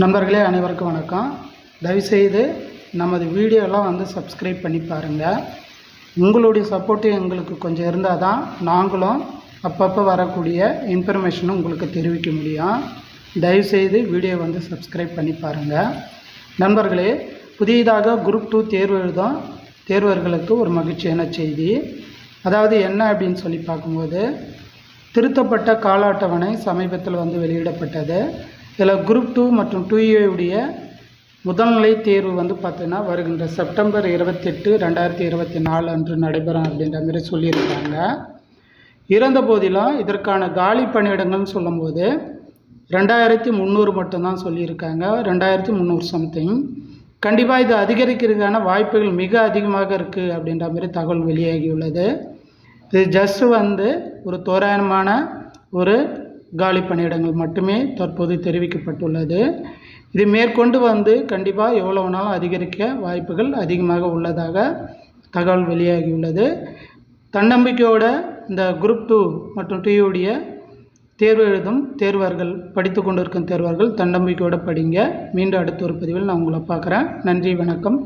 நண்பர்களே அனைவருக்கும் வணக்கம். தயவுசெய்து நமது வீடியோலாம் வந்து சப்ஸ்கிரைப் பண்ணி பாருங்கள் உங்களுடைய சப்போர்ட்டு எங்களுக்கு கொஞ்சம் இருந்தால் தான் நாங்களும் அப்பப்போ வரக்கூடிய இன்ஃபர்மேஷனும் உங்களுக்கு தெரிவிக்க முடியும். தயவுசெய்து வீடியோ வந்து சப்ஸ்கிரைப் பண்ணி பாருங்கள் நண்பர்களே புதியதாக குரூப் டூ தேர்வு எழுதும் தேர்வர்களுக்கு ஒரு மகிழ்ச்சியான செய்தி. அதாவது என்ன அப்படின்னு சொல்லி பார்க்கும்போது திருத்தப்பட்ட கால அட்டவணை சமீபத்தில் வந்து வெளியிடப்பட்டது. இதில் குரூப் டூ மற்றும் டூ முதல்நிலை தேர்வு வந்து பார்த்தீங்கன்னா வருகின்ற செப்டம்பர் இருபத்தெட்டு ரெண்டாயிரத்தி இருபத்தி நாலு அன்று நடைபெறும் அப்படின்ற மாதிரி சொல்லியிருக்காங்க. இருந்த போதிலும் இதற்கான காலி பணியிடங்கள்னு சொல்லும்போது ரெண்டாயிரத்தி முந்நூறு மட்டும்தான் சொல்லியிருக்காங்க. ரெண்டாயிரத்தி முந்நூறு சம்திங் கண்டிப்பாக இது அதிகரிக்கிறதுக்கான வாய்ப்புகள் மிக அதிகமாக இருக்குது அப்படின்ற மாதிரி தகவல் வெளியாகியுள்ளது. இது ஜஸ்ட் வந்து ஒரு தோராயமான ஒரு காலி பணியிடங்கள் மட்டுமே தற்போது தெரிவிக்கப்பட்டுள்ளது. இது மேற்கொண்டு வந்து கண்டிப்பாக எவ்வளோ வேணாலும் அதிகரிக்க வாய்ப்புகள் அதிகமாக உள்ளதாக தகவல் வெளியாகியுள்ளது. தன்னம்பிக்கையோட இந்த குரூப் டூ மற்றும் டியூடைய தேர்வு எழுதும் தேர்வர்கள் படித்து கொண்டிருக்கும் தேர்வர்கள் தன்னம்பிக்கையோடு படிங்க. மீண்டும் அடுத்த ஒரு பதிவில் நான் உங்களை பார்க்குறேன். நன்றி வணக்கம்.